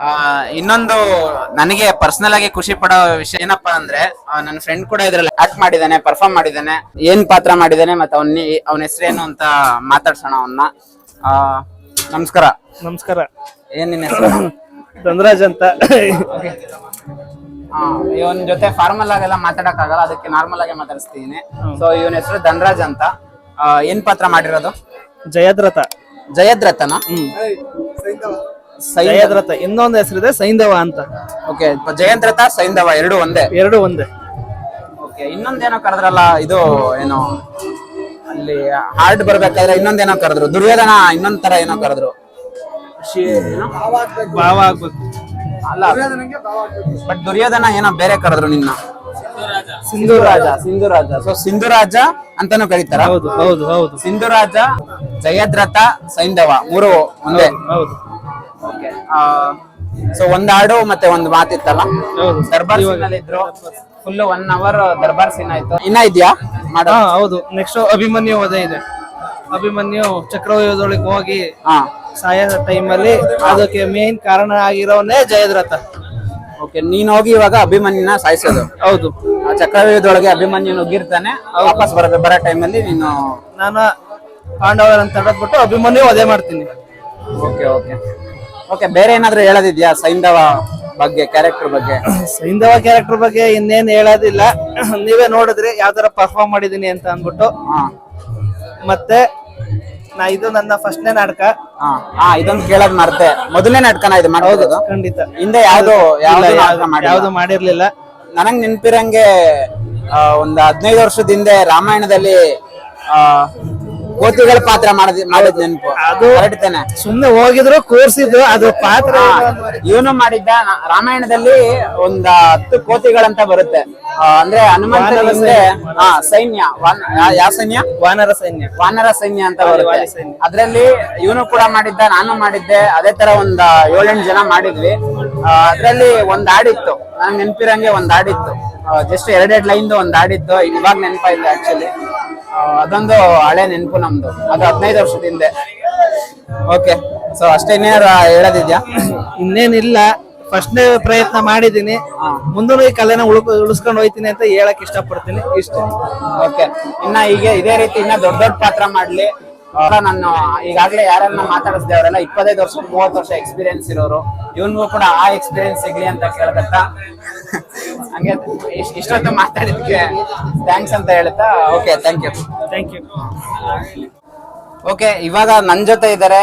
ಆ, ಇನ್ನೊಂದು ನನಗೆ ಪರ್ಸನಲ್ ಆಗಿ ಖುಷಿ ಪಡೋ ವಿಷಯ ಏನಪ್ಪಾ ಅಂದ್ರೆ ನನ್ನ ಫ್ರೆಂಡ್ ಕೂಡ ಇದ್ರಲ್ಲಿ ಆಕ್ಟ್ ಮಾಡಿದಾನೆ ಪರ್ಫಾರ್ಮ್ ಮಾಡಿದಾನೆ ಏನ್ ಪಾತ್ರ ಮಾಡಿದಾನೆ ಮತ್ತೆ ಅವನ ಅವನ ಹೆಸರೇನು ಅಂತ ಮಾತಾಡ್ಸೋಣ ಅವನ್ನ ಆ, ನಮಸ್ಕಾರ. ನಮಸ್ಕಾರ. ಏನ್ ನಿನ್ನ ಹೆಸರು? ಧನರಾಜ್ ಅಂತ. ಇವನ್ ಜೊತೆ ಫಾರ್ಮಲ್ ಆಗೆಲ್ಲ ಮಾತಾಡಕ್ ಆಗಲ್ಲ ಅದಕ್ಕೆ ನಾರ್ಮಲ್ ಆಗಿ ಮಾತಾಡಿಸ್ತೀನಿ ಸೊ ಇವನ ಹೆಸರು ಧನ್ರಾಜ್ ಅಂತ. ಆ, ಏನ್ ಪಾತ್ರ ಮಾಡಿರೋದು? ಜಯದ್ರಥ. ಜಯದ್ರಥನ? ಜಯದ್ರಥ. ಇನ್ನೊಂದು ಹೆಸರಿದೆ ಸೈಂಧವ ಅಂತ. ಓಕೆ ಜಯದ್ರಥ ಸೈಂಧವ ಎರಡು ಒಂದೇ? ಎರಡು ಒಂದೇ. ಓಕೆ ಇನ್ನೊಂದೇನೋ ಕರೆದ್ರಲ್ಲ ಇದು ಏನು ಅಲ್ಲಿ ಹಾರ್ಡ್ ಬರ್ಬೇಕಾದ್ರೆ ಇನ್ನೊಂದೇನೋ ಕರೆದ್ರು. ದುರ್ಯೋಧನ ಇನ್ನೊಂದ್ ತರ ಏನೋ ಕರೆದ್ರು? ಭಾವ ಆಗ್ಬೇಕು. ಅಲ್ಲ ಬಟ್ ದುರ್ಯೋಧನ ಏನೋ ಬೇರೆ ಕರೆದ್ರು ನಿನ್ನ. ಸಿಂಧುರಾಜ. ಸಿಂಧುರಾಜ ಸೊ ಸಿಂಧುರಾಜ ಅಂತಾನು ಕರೀತಾರ. ಹೌದು ಹೌದು ಹೌದು. ಸಿಂಧುರಾಜ ಜಯದ್ರಥ ಸೈಂಧವ ಮೂರು ಒಂದೇ. ಹೌದು. ಸೊ ಒಂದ್ ಹಾಡು ಮತ್ತೆ ಒಂದ್ ಮಾತಿತ್ತಲ್ಲ ದರ್ಬಾರ್ ಸೀನ್ ಅಲ್ಲಿ ಇದ್ರು. ಫುಲ್ ಒನ್ ಅವರ್ ದರ್ಬಾರ್ ಸೀನ್ ಆಯ್ತು. ಇನ್ನ ಇದ್ಯಾ? ಮಾಡೋ. ಹಾ ಹೌದು. ನೆಕ್ಸ್ಟ್ ಅಭಿಮನ್ಯು ವಧೆ ಇದೆ. ಅಭಿಮನ್ಯು ಚಕ್ರವ್ಯೂಹದೊಳಗೆ ಹೋಗಿ ಹಾ. ಟೈಮ್ ಟೈಮಲ್ಲಿ ಅದಕ್ಕೆ ಮೇನ್ ಕಾರಣ ಆಗಿರೋನೇ ಜಯದ್ರಥ. ಓಕೆ ನೀನ್ ಹೋಗಿ ಇವಾಗ ಅಭಿಮನ್ಯುನ ಸಾಯಿಸೋದು. ಹೌದು. ಆ ಚಕ್ರವ್ಯೂಹದೊಳಗೆ ಅಭಿಮನ್ಯು ನುಗ್ಗಿರ್ತಾನೆ ವಾಪಸ್ ಬರ ಬರೋ ಟೈಮಲ್ಲಿ ನೀನು ನಾನು ಪಾಂಡವರನ್ನ ತಡೆದ್ಬಿಟ್ಟು ಅಭಿಮನ್ಯು ವಧೆ ಮಾಡ್ತೀನಿ. ಓಕೆ ಓಕೆ ಓಕೆ ಬೇರೆ ಏನಾದ್ರೂ ಹೇಳೋದಿದ್ಯಾ ಸೈಂಧವ ಬಗ್ಗೆ ಕ್ಯಾರೆಕ್ಟರ್ ಬಗ್ಗೆ? ಸೈಂಧವ ಕ್ಯಾರೆಕ್ಟರ್ ಬಗ್ಗೆ ಇನ್ನೇನು ಹೇಳೋದಿಲ್ಲ. ನೀವೇ ನೋಡಿದ್ರಿ ಯಾವ ತರ ಪರ್ಫಾರ್ಮ್ ಮಾಡಿದೀನಿ ಅಂತ ಅಂದ್ಬಿಟ್ಟು. ಮತ್ತೆ ನಾ ಇದು ನನ್ನ ಫಸ್ಟ್ನೇ ನಾಟಕ. ಹಾ. ಇದೊಂದು ಕೇಳೋದ್ ಮರ್ತೆ. ಮೊದಲನೇ ನಾಟಕನ ಇದು ಮಾಡೋದು ಖಂಡಿತ. ಹಿಂದೆ ಯಾವ್ದು ಯಾವ್ದು ಮಾಡಿರ್ಲಿಲ್ಲ. ನನಗ್ ನೆನ್ಪಿರಂಗೆ ಒಂದ್ ಹದಿನೈದು ವರ್ಷದ ಹಿಂದೆ ರಾಮಾಯಣದಲ್ಲಿ ಕೋತಿಗಳ ಪಾತ್ರ ಮಾಡಿದ್ ಮಾಡಿದ್ ನೆನಪು. ಅದು- ಹೊರಡ್ತೇನೆ ಸುಮ್ನೆ ಹೋಗಿದ್ರು ಕೂರ್ಸಿದ್ರು ಅದು ಪಾತ್ರ ಇವನು ಮಾಡಿದ್ದ ರಾಮಾಯಣದಲ್ಲಿ ಒಂದ್ ಹತ್ತು ಕೋತಿಗಳಂತ ಬರುತ್ತೆ. ಆ, ಅಂದ್ರೆ ಹನುಮಂತನ ಹಿಂದೆ ಹಾ ಸೈನ್ಯ. ವಾನ- ಯಾ- ಯಾವ ಸೈನ್ಯ? ವಾನರ ಸೈನ್ಯ. ವಾನರ ಸೈನ್ಯ ಅಂತ ವಾಲಿ ಬರುತ್ತೆ. ಸೈನ್ಯ. ಅದ್ರಲ್ಲಿ ಇವನು ಕೂಡ ಮಾಡಿದ್ದ ನಾನು ಮಾಡಿದ್ದೆ ಅದೇ ತರ ಒಂದ್ ಏಳೆಂಟು ಜನ ಮಾಡಿದ್ವಿ. ಆ, ಅದ್ರಲ್ಲಿ ಒಂದ್ ಹಾಡಿತ್ತು ನನ್ ನೆನ್ಪಿರಂಗೆ ಒಂದ್ ಹಾಡಿತ್ತು ಜಸ್ಟ್ ಎರಡೆರಡು ಲೈನ್ ಒಂದ್ ಹಾಡಿತ್ತು ಇವಾಗ ನೆನಪಾಯ್ತು ಆಕ್ಚುಲಿ ಅದೊಂದು ಹಳೆ ನೆನಪು ನಮ್ದು. ಅದು ಹದಿನೈದು ವರ್ಷದ ಹಿಂದೆ. ಓಕೆ ಸೊ ಅಷ್ಟೇ ಇನ್ನೇನಾರು ಹೇಳೋದಿದ್ಯಾ? ಇನ್ನೇನಿಲ್ಲ. ಫಸ್ಟ್ನೇ ಪ್ರಯತ್ನ ಮಾಡಿದೀನಿ ಮುಂದೂ ಈ ಕಲೆನ ಉಳ್ ಉಳಿಸ್ಕೊಂಡು ಹೋಯ್ತೀನಿ ಅಂತ ಹೇಳಕ್ ಇಷ್ಟಪಡ್ತೀನಿ. ಇಷ್ಟ. ಓಕೆ ಇನ್ನ ಈಗ ಇದೇ ರೀತಿ ಇನ್ನ ದೊಡ್ಡ ದೊಡ್ಡ ಪಾತ್ರ ಮಾಡ್ಲಿ. ಅವರ ನಾನು ಈಗಾಗಲೇ ಯಾರನ್ನ ಮಾತಾಡಿಸಿದೆ ಅವರೆಲ್ಲ ಇಪ್ಪತ್ತೈದು ವರ್ಷ ಮೂವತ್ತು ವರ್ಷ ಎಕ್ಸ್ಪೀರಿಯನ್ಸ್ ಇರೋರು ಇವನ್ಗೂ ಕೂಡ ಆ ಎಕ್ಸ್ಪೀರಿಯನ್ಸ್ ಸಿಗ್ಲಿ ಅಂತ ಕೇಳ್ಕತ್ತಾ ಹಂಗೆ ಇಷ್ಟ್- ಇಷ್ಟೊತ್ತು ಮಾತಾಡಿದ್ಕೆ ಥ್ಯಾಂಕ್ಸ್ ಅಂತ ಹೇಳ್ತಾ okay thank you thank you okay ಇವಾಗ ನನ್ನ ಜೊತೆ ಇದ್ದಾರೆ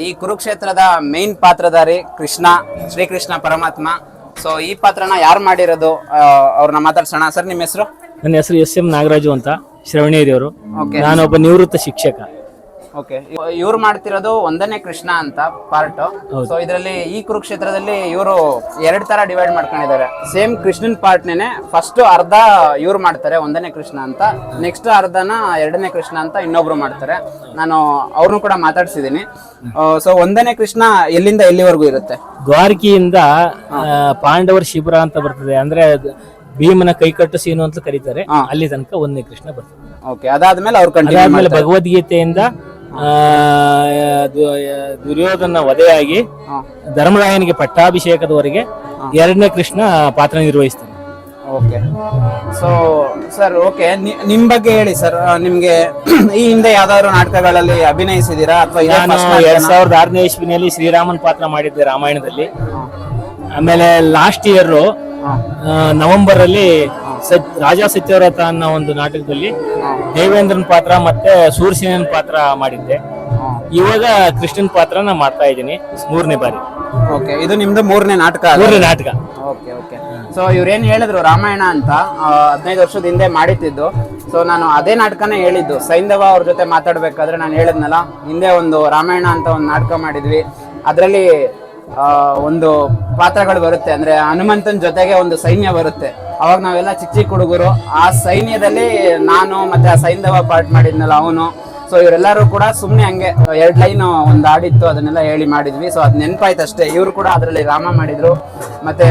ಈ ಕುರುಕ್ಷೇತ್ರದ ಮೇನ್ ಪಾತ್ರಧಾರಿ ಕೃಷ್ಣ ಶ್ರೀಕೃಷ್ಣ ಪರಮಾತ್ಮ. ಸೊ ಈ ಪಾತ್ರನ ಯಾರು ಮಾಡಿರೋದು? ಅವ್ರನ್ನ ಮಾತಾಡ್ಸೋಣ. ಸರ್ ನಿಮ್ಮ ಹೆಸರು? ನನ್ನ ಹೆಸರು ಎಸ್ ಎಂ ನಾಗರಾಜು ಅಂತ ಶ್ರವಣೇರಿಯವರು. ಓಕೆ ನಾನೊಬ್ಬ ನಿವೃತ್ತ ಶಿಕ್ಷಕ. ಓಕೆ ಇವ್ರು ಮಾಡ್ತಿರೋದು ಒಂದನೇ ಕೃಷ್ಣ ಅಂತ ಪಾರ್ಟ್ ಸೊ ಇದರಲ್ಲಿ ಈ ಕುರುಕ್ಷೇತ್ರದಲ್ಲಿ ಇವರು ಎರಡ್ ತರ ಡಿವೈಡ್ ಮಾಡ್ಕೊಂಡಿದ್ದಾರೆ. ಸೇಮ್ ಕೃಷ್ಣನ್ ಪಾರ್ಟ್ ನೇನೆ ಫಸ್ಟ್ ಅರ್ಧ ಇವ್ರು ಮಾಡ್ತಾರೆ ಒಂದನೇ ಕೃಷ್ಣ ಅಂತ. ನೆಕ್ಸ್ಟ್ ಅರ್ಧನ ಎರಡನೇ ಕೃಷ್ಣ ಅಂತ ಇನ್ನೊಬ್ರು ಮಾಡ್ತಾರೆ. ನಾನು ಅವ್ರನ್ನು ಕೂಡ ಮಾತಾಡ್ಸಿದೀನಿ. ಸೊ ಒಂದನೇ ಕೃಷ್ಣ ಎಲ್ಲಿಂದ ಎಲ್ಲಿವರೆಗೂ ಇರುತ್ತೆ? ದ್ವಾರಕಿಯಿಂದ ಪಾಂಡವರ ಶಿಬಿರ ಅಂತ ಬರ್ತದೆ. ಅಂದ್ರೆ ಭೀಮನ ಭೀಮನ ಕೈಕಟ್ಟು ಸೀನು ಅಂತ ಕರೀತಾರೆ. ಅಲ್ಲಿ ತನಕ ಒಂದನೇ ಕೃಷ್ಣ ಬರ್ತದೆ. ಓಕೆ ಅದಾದ್ಮೇಲೆ ಅವ್ರು ಕಂಟಿನ್ಯೂ ಭಗವದ್ಗೀತೆಯಿಂದ ದುರ್ಯೋಧನ ವಧೆಯಾಗಿ ಧರ್ಮರಾಯನಿಗೆ ಪಟ್ಟಾಭಿಷೇಕದವರೆಗೆ ಎರಡನೇ ಕೃಷ್ಣ ಪಾತ್ರ ನಿರ್ವಹಿಸ್ತಾನೆ. ಓಕೆ. ಸೊ ಸರ್ ಓಕೆ ನಿಮ್ ಬಗ್ಗೆ ಹೇಳಿ ಸರ್ ನಿಮ್ಗೆ ಈ ಹಿಂದೆ ಯಾವ್ದಾದ್ರು ನಾಟಕಗಳಲ್ಲಿ ಅಭಿನಯಿಸಿದೀರಾ ಅಥವಾ ಎರಡ್ ಸಾವಿರದ ಆರನೇ ಇಸ್ವಿನಲ್ಲಿ ಶ್ರೀರಾಮನ್ ಪಾತ್ರ ಮಾಡಿದ್ದೆ ರಾಮಾಯಣದಲ್ಲಿ. ಆಮೇಲೆ ಲಾಸ್ಟ್ ಇಯರ್ ನವೆಂಬರ್ ಅಲ್ಲಿ ಸತ್- ರಾಜಾ ಸತ್ಯವ್ರತ ಅನ್ನೋ ಒಂದು ನಾಟಕದಲ್ಲಿ ದೇವೇಂದ್ರನ್ ಪಾತ್ರ ಮತ್ತೆ ಸೂರ್ಸೇನ ಪಾತ್ರ ಮಾಡಿದ್ದೆ. ಇವಾಗ ಕೃಷ್ಣನ್ ಪಾತ್ರನ ಮಾಡ್ತಾ ಇದ್ದೀನಿ ಮೂರನೇ ಬಾರಿ. ಓಕೆ ಇದು ನಿಮ್ದು ಮೂರನೇ ನಾಟಕ ಮೂರನೇ ನಾಟಕ. ಓಕೆ ಓಕೆ ಸೊ ಇವ್ರೇನ್ ಹೇಳಿದ್ರು ರಾಮಾಯಣ ಅಂತ ಹದಿನೈದು ವರ್ಷದ ಹಿಂದೆ ಮಾಡಿತ್ತಿದ್ದು ಸೊ ನಾನು ಅದೇ ನಾಟಕನೇ ಹೇಳಿದ್ದು. ಸೈಂಧವ ಅವ್ರ ಜೊತೆ ಮಾತಾಡ್ಬೇಕಾದ್ರೆ ನಾನು ಹೇಳಿದ್ನಲ್ಲ ಹಿಂದೆ ಒಂದು ರಾಮಾಯಣ ಅಂತ ಒಂದು ನಾಟಕ ಮಾಡಿದ್ವಿ. ಅದರಲ್ಲಿ ಒಂದು ಪಾತ್ರಗಳು ಬರುತ್ತೆ. ಅಂದ್ರೆ ಹನುಮಂತನ ಜೊತೆಗೆ ಒಂದು ಸೈನ್ಯ ಬರುತ್ತೆ. ಅವಾಗ ನಾವೆಲ್ಲ ಚಿಕ್ಕ ಚಿಕ್ಕ ಹುಡುಗರು. ಆ ಸೈನ್ಯದಲ್ಲಿ ನಾನು ಮತ್ತೆ ಆ ಸೈಂಧವ ಪಾರ್ಟ್ ಮಾಡಿದ್ನಲ್ಲ ಅವನು. ಸೊ ಇವರೆಲ್ಲರೂ ಕೂಡ ಸುಮ್ಮನೆ ಹಂಗೆ ಎರಡು ಲೈನ್ ಒಂದು ಹಾಡಿತ್ತು ಅದನ್ನೆಲ್ಲ ಹೇಳಿ ಮಾಡಿದ್ವಿ. ಸೊ ಅದ್ ನೆನಪಾಯ್ತು ಅಷ್ಟೇ. ಇವರು ಕೂಡ ಅದರಲ್ಲಿ ರಾಮ ಮಾಡಿದ್ರು. ಮತ್ತೆ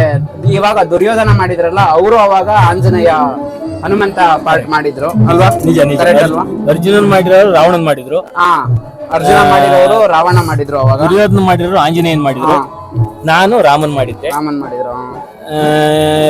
ಇವಾಗ ದುರ್ಯೋಧನ ಮಾಡಿದ್ರಲ್ಲ ಅವರು ಅವಾಗ ಆಂಜನೇಯ ಹನುಮಂತ ಪಾರ್ಟ್ ಮಾಡಿದ್ರು. ಅಲ್ವಾ? ನಿಜ ನಿಜ. Correct ಅಲ್ವಾ? ಅರ್ಜುನನ್ ಮಾಡಿರೋರು ರಾವಣನ್ ಮಾಡಿದ್ರು. ಹಾ ಅರ್ಜುನ ಮಾಡಿರೋರು ರಾವಣ ಮಾಡಿದ್ರು ಅವಾಗ. ದುರ್ಯೋಧನ ಮಾಡಿರೋರು ಆಂಜನೇಯನ್ ಮಾಡಿದ್ರು. ಹಾ. ನಾನು ರಾಮನ್ ಮಾಡಿದ್ದೆ. ರಾಮನ್ ಮಾಡಿದ್ರು?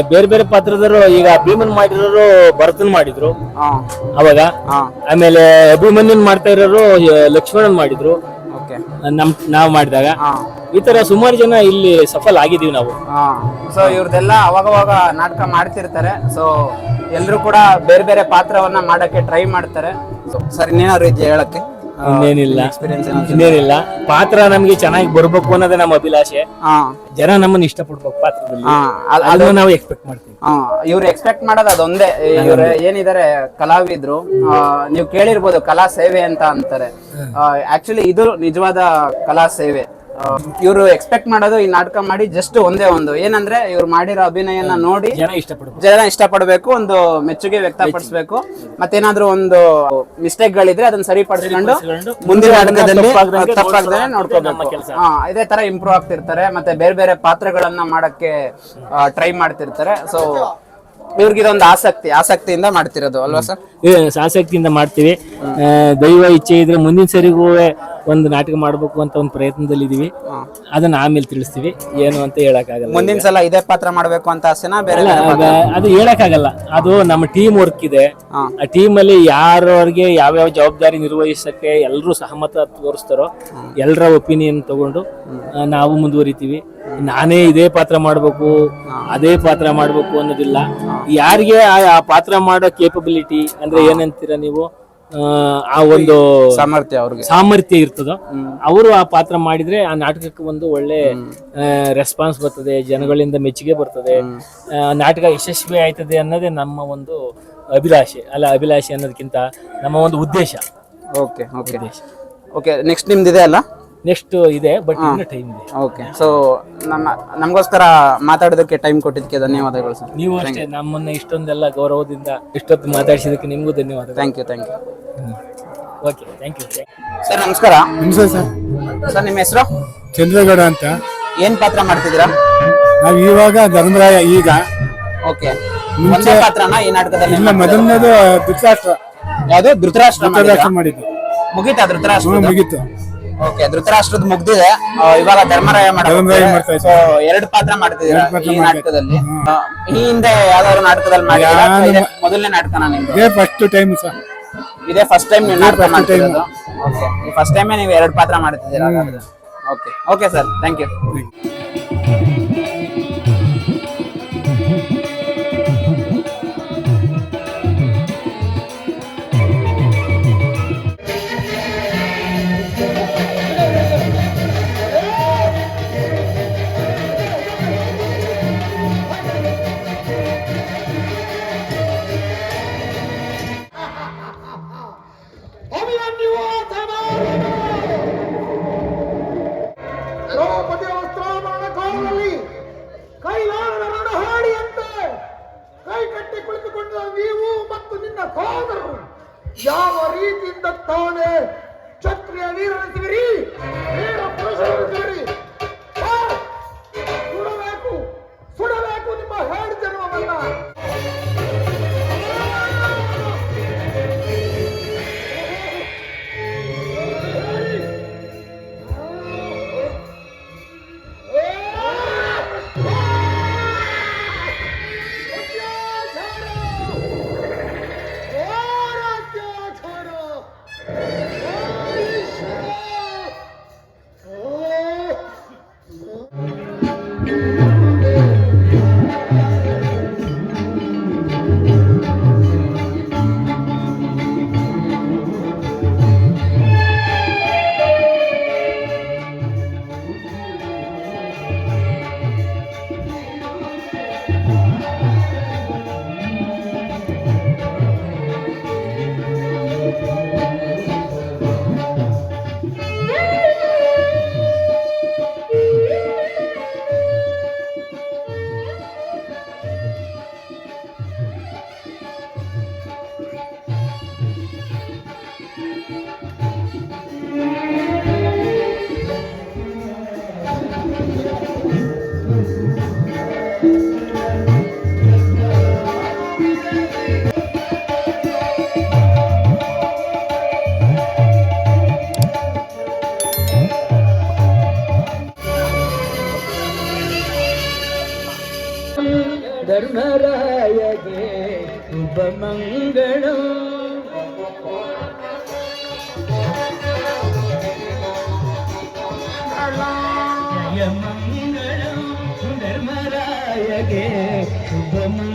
ಬೇರೆ ಬೇರೆ ಪಾತ್ರದರು ಈಗ ಭೀಮನ್ ಮಾಡಿರೋರು ಭರತನ್ ಮಾಡಿದ್ರು. ಹಾ. ಅವಾಗ. ಹಾ. ಆಮೇಲೆ ಅಭಿಮನ್ಯನ್ ಮಾಡ್ತಾ ಇರೋರು ಲಕ್ಷ್ಮಣನ್ ಮಾಡಿದ್ರು. ಓಕೆ. ನಮ್ ನಾವು ಮಾಡಿದಾಗ. ಹಾ. ಈ ತರ ಸುಮಾರು ಜನ ಇಲ್ಲಿ ಸಫಲ್ ಆಗಿದೀವಿ ನಾವು. ಹಾ. ಸೊ ಇವ್ರದೆಲ್ಲ ಅವಾಗವಾಗ ನಾಟಕ ಮಾಡ್ತಿರ್ತಾರೆ. ಸೊ ಎಲ್ಲರೂ ಕೂಡ ಬೇರೆ ಬೇರೆ ಪಾತ್ರವನ್ನ ಮಾಡಕ್ಕೆ ಟ್ರೈ ಮಾಡ್ತಾರೆ. ಸೊ ಸರ್ ಇನ್ನೇನಾದ್ರು ಇದೆಯಾ ಹೇಳಕ್ಕೆ? ಇನ್ನೇನಿಲ್ಲ. ಎಕ್ಸ್ಪೀರಿಯನ್ಸ್ ಇನ್ನೇನಿಲ್ಲ. ಪಾತ್ರ ನಮ್ಗೆ ಚೆನ್ನಾಗಿ ಬರ್ಬೇಕು ಅನ್ನೋದೇ ನಮ್ಮ ಅಭಿಲಾಷೆ. ಹಾ ಜನ ನಮ್ಮನ್ನ ಇಷ್ಟಪಡ್ಬೇಕು ಪಾತ್ರದಲ್ಲಿ. ಹಾ ಅದ್- ಅದನ್ನ ನಾವು ಎಕ್ಸ್ಪೆಕ್ಟ್ ಮಾಡ್ತೀವಿ. ಹಾ ಇವ್ರು ಎಕ್ಸ್ಪೆಕ್ಟ್ ಮಾಡೋದು ಅದೊಂದೇ. ಇವ್ರು ಏನಿದಾರೆ ಕಲಾವಿದ್ರು ಆ, ನೀವು ಕೇಳಿರ್ಬೋದು ಕಲಾ ಸೇವೆ ಅಂತ ಅಂತಾರೆ. ಆಕ್ಚುಲಿ ಇದು ನಿಜವಾದ ಕಲಾ ಸೇವೆ. ಇವರು ಎಕ್ಸ್ಪೆಕ್ಟ್ ಮಾಡೋದು ಈ ನಾಟಕ ಮಾಡಿ ಜಸ್ಟ್ ಒಂದೇ ಒಂದು. ಏನಂದ್ರೆ ಇವ್ರು ಮಾಡಿರೋ ಅಭಿನಯನ ನೋಡಿ ಜನ ಇಷ್ಟಪಡ್ಬೇಕು. ಒಂದು ಮೆಚ್ಚುಗೆ ವ್ಯಕ್ತಪಡಿಸಬೇಕು. ಮತ್ತೇನಾದ್ರೂ ಒಂದು ಮಿಸ್ಟೇಕ್ ಗಳಿದ್ರೆ ಅದನ್ನ ಸರಿಪಡಿಸ್ಕೊಂಡು ಮುಂದಿನ ನಾಟಕದಲ್ಲಿ ತಪ್ಪಾಗ್ದೇ ನೋಡ್ಕೋಬೇಕು. ಹಾ ಇದೇ ತರ ಇಂಪ್ರೂವ್ ಆಗ್ತಿರ್ತಾರೆ ಮತ್ತೆ ಬೇರೆ ಬೇರೆ ಪಾತ್ರಗಳನ್ನ ಮಾಡಕ್ಕೆ ಟ್ರೈ ಮಾಡ್ತಿರ್ತಾರೆ. ಸೊ ಇವ್ರಿಗೆ ಇದೊಂದು ಆಸಕ್ತಿ ಆಸಕ್ತಿಯಿಂದ ಮಾಡ್ತಿರೋದು ಅಲ್ವಾ ಸರ್? ಆಸಕ್ತಿಯಿಂದ ಮಾಡ್ತೀವಿ. ದೈವ ಇಚ್ಛೆ ಇದ್ರೆ ಮುಂದಿನ ಸರಿಗೂ ಒಂದು ನಾಟಕ ಮಾಡ್ಬೇಕು ಅಂತ ಒಂದು ಪ್ರಯತ್ನದಲ್ಲಿ ಇದೀವಿ. ಅದನ್ನ ಆಮೇಲೆ ತಿಳಿಸ್ತೀವಿ. ಏನು ಅಂತ ಹೇಳಕ್ಕಾಗಲ್ಲ ಮುಂದಿನ ಸಲ ಇದೇ ಪಾತ್ರ ಮಾಡ್ಬೇಕು ಅಂತ ಆಸೆನಾ ಬೇರೆ? ಅದ- ಅದು ಹೇಳಕ್ಕಾಗಲ್ಲ. ಅದು ನಮ್ಮ ಟೀಮ್ ವರ್ಕ್ ಇದೆ. ಆ ಟೀಮ್ ಅಲ್ಲಿ ಯಾರವ್ರಿಗೆ ಯಾವ್ಯಾವ ಜವಾಬ್ದಾರಿ ನಿರ್ವಹಿಸಕ್ಕೆ ಎಲ್ಲರೂ ಸಹಮತ ತೋರಿಸ್ತಾರೋ ಎಲ್ಲರ ಒಪಿನಿಯನ್ ತಗೊಂಡು ನಾವು ಮುಂದುವರಿತೀವಿ. ನಾನೇ ಇದೇ ಪಾತ್ರ ಮಾಡ್ಬೇಕು ಅದೇ ಪಾತ್ರ ಮಾಡ್ಬೇಕು ಅನ್ನೋದಿಲ್ಲ. ಯಾರಿಗೆ ಆ- ಪಾತ್ರ ಮಾಡೋ ಕೇಪಬಿಲಿಟಿ ಅಂದ್ರೆ ಏನಂತೀರ ನೀವು? ಆ, ಒಂದು ಸಾಮರ್ಥ್ಯ ಅವ್ರಿಗೆ. ಸಾಮರ್ಥ್ಯ ಇರ್ತದೋ ಅವರು ಆ ಪಾತ್ರ ಮಾಡಿದ್ರೆ ಆ ನಾಟಕಕ್ಕೆ ಒಂದು ಒಳ್ಳೆ ರೆಸ್ಪಾನ್ಸ್ ಬರ್ತದೆ ಜನಗಳಿಂದ ಮೆಚ್ಚುಗೆ ಬರ್ತದೆ. ನಾಟಕ ಯಶಸ್ವಿ ಆಯ್ತದೆ ಅನ್ನೋದೇ ನಮ್ಮ ಒಂದು ಅಭಿಲಾಷೆ ಅಲ್ಲ ಅಭಿಲಾಷೆ ಅನ್ನೋದಕ್ಕಿಂತ ನಮ್ಮ ಒಂದು ಉದ್ದೇಶ. ಓಕೆ ಓಕೆ ಓಕೆ ನೆಕ್ಸ್ಟ್ ನಿಮ್ದಿದೆ ಅಲ್ಲ? ನೆಕ್ಸ್ಟ್ ಇದೆ ಬಟ್ ಇನ್ನು ಟೈಮ್ ಇದೆ. ಓಕೆ ಸೊ ನಮ್ಮ ನಮಗೋಸ್ಕರ ಮಾತಾಡೋದಕ್ಕೆ ಟೈಮ್ ಕೊಟ್ಟಿದ್ದಕ್ಕೆ ಧನ್ಯವಾದಗಳು ಸರ್. ನೀವು ಅಷ್ಟೇ ನಮ್ಮನ್ನ ಇಷ್ಟೊಂದೆಲ್ಲ ಗೌರವದಿಂದ ಇಷ್ಟೊತ್ತು ಮಾತಾಡಿಸಿದಕ್ಕೆ ನಿಮಗೂ ಧನ್ಯವಾದ thank you thank you okay thank you sir ನಮಸ್ಕಾರ. ನಮಸ್ಕಾರ ಸರ್ ಸರ್. ನಿಮ್ಮ ಹೆಸರು? ಚಂದ್ರಗೌಡ ಅಂತ. ಏನ್ ಪಾತ್ರ ಮಾಡ್ತಿದ್ದೀರಾ? ನಾವು ಇವಾಗ ಧರ್ಮರಾಯ ಈಗ. ಓಕೆ ಮುಂಚೆ ಪಾತ್ರನ? ಈ ನಾಟಕದಲ್ಲಿ ಇಲ್ಲ ಮೊದಲನೇದು ಧೃತರಾಷ್ಟ್ರ. ಯಾವುದು? ಧೃತರಾಷ್ಟ್ರ ಧೃತರಾಷ್ಟ್ರ ಮಾಡಿದ್ದು. ಮುಗೀತಾ ಧೃತರಾಷ್ಟ್ರ ಮುಗೀತು. ಓಕೆ ಧೃತರಾಷ್ಟ್ರದ ಮುಗ್ದಿದೆ. ಆ, ಇವಾಗ ಧರ್ಮರಾಯ ಧರ್ಮರಾಯ ಮಾಡ್ತಾ ಸೊ ಎರಡು ಪಾತ್ರ ಮಾಡ್ತಿದ್ದೀರಾ ಎರಡು ಪಾತ್ರ ಈ ನಾಟಕದಲ್ಲಿ? ಆ, ಈ ಹಿಂದೆ ಯಾವ್ದಾದ್ರು ನಾಟಕದಲ್ಲಿ ಮಾಡಿದ್ದೀರಾ ಅಥವಾ ಇದೇ ಮೊದಲನೇ ನಾಟಕನ ನಿಮ್ದು? ಇದೇ ಫಸ್ಟ್ ಟೈಮ್ ಸರ್. ಇದೇ ಫಸ್ಟ್ ಟೈಮ್ ನೀವು ನಾಟಕ first time. ಮಾಡ್ತಿರೋದು? ಓಕೆ ಫಸ್ಟ್ ಟೈಮೇ ನೀವು ಎರಡು ಪಾತ್ರ ಮಾಡ್ತಿದ್ದೀರಾ? Okay okay sir thank you ಯಾವ ರೀತಿಯಿಂದ ತಾನೇ ಕ್ಷತ್ರಿಯ ವೀರನಿಸಿವಿರಿ ವೀರ ಪುರುಷರಿಸಿವಿರಿ சுடர்மராயகே சுபம